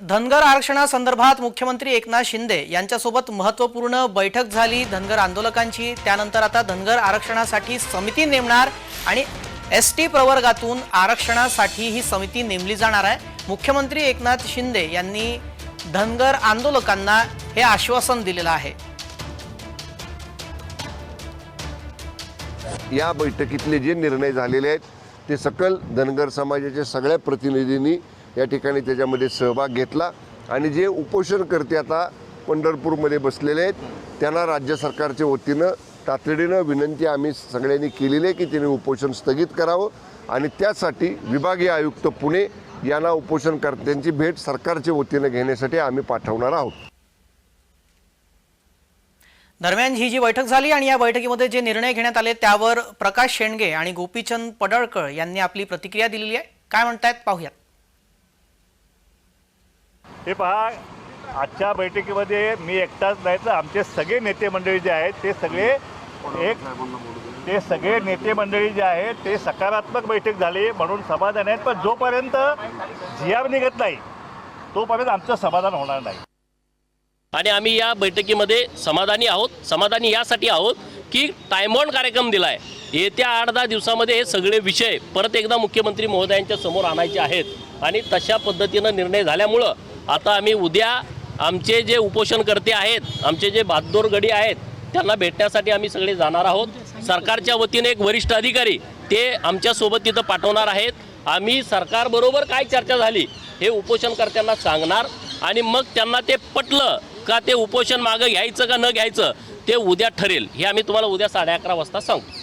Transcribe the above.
धनगर आरक्षणासंदर्भात मुख्यमंत्री एकनाथ शिंदे यांच्यासोबत महत्त्वपूर्ण बैठक झाली. धनगर आंदोलकांची. त्यानंतर आता धनगर आरक्षणासाठी समिती नेमणार आणि एस टी प्रवर्गातून आरक्षणासाठी ही समिती नेमली जाणार आहे. मुख्यमंत्री एकनाथ शिंदे यांनी धनगर आंदोलकांना हे आश्वासन दिलेलं आहे. या बैठकीतले जे निर्णय झालेले आहेत ते सकल धनगर समाजाच्या सगळ्या प्रतिनिधींनी या ठिकाणी त्याच्यामध्ये सहभाग घेतला. आणि जे उपोषणकर्ते आता पंढरपूरमध्ये बसलेले आहेत त्यांना राज्य सरकारच्या वतीनं तातडीनं विनंती आम्ही सगळ्यांनी केलेली आहे की त्यांनी उपोषण स्थगित करावं. आणि त्यासाठी विभागीय आयुक्त पुणे यांना उपोषणकर्त्यांची भेट सरकारच्या वतीनं घेण्यासाठी आम्ही पाठवणार आहोत. दरम्यान ही जी बैठक झाली आणि या बैठकीमध्ये जे निर्णय घेण्यात आले त्यावर प्रकाश शेंडगे आणि गोपीचंद पडळकर यांनी आपली प्रतिक्रिया दिलेली आहे. काय म्हणतायत पाहूयात. हे पहा आजच्या बैठकीमध्ये मी एकटाच नाही तर आमचे सगळे नेते मंडळी जे आहेत ते सगळे एक ते सगळे नेते मंडळी जे आहेत ते सकारात्मक बैठक झाली म्हणून समाधान आहेत. पण जोपर्यंत जी आर निघत नाही तोपर्यंत आमचं समाधान होणार नाही. आणि आम्ही या बैठकीमध्ये समाधानी आहोत. समाधानी यासाठी आहोत की टायमॉन कार्यक्रम दिला आहे येत्या आठ दहा दिवसामध्ये हे सगळे विषय परत एकदा मुख्यमंत्री महोदयांच्या समोर आणायचे आहेत. आणि तशा पद्धतीनं निर्णय झाल्यामुळं आता आम्ही उद्या आमचे जे उपोषणकर्ते आहेत आमचे जे बहादूर गडी आहेत त्यांना भेटण्यासाठी आम्ही सगळे जाणार आहोत. सरकारच्या वतीने एक वरिष्ठ अधिकारी ते आमच्यासोबत तिथं पाठवणार आहेत. आम्ही सरकारबरोबर काय चर्चा झाली हे उपोषणकर्त्यांना सांगणार आणि मग त्यांना ते पटलं का ते उपोषण मागं घ्यायचं का न घ्यायचं ते उद्या ठरेल. हे आम्ही तुम्हाला उद्या साडे अकरा वाजता सांगू.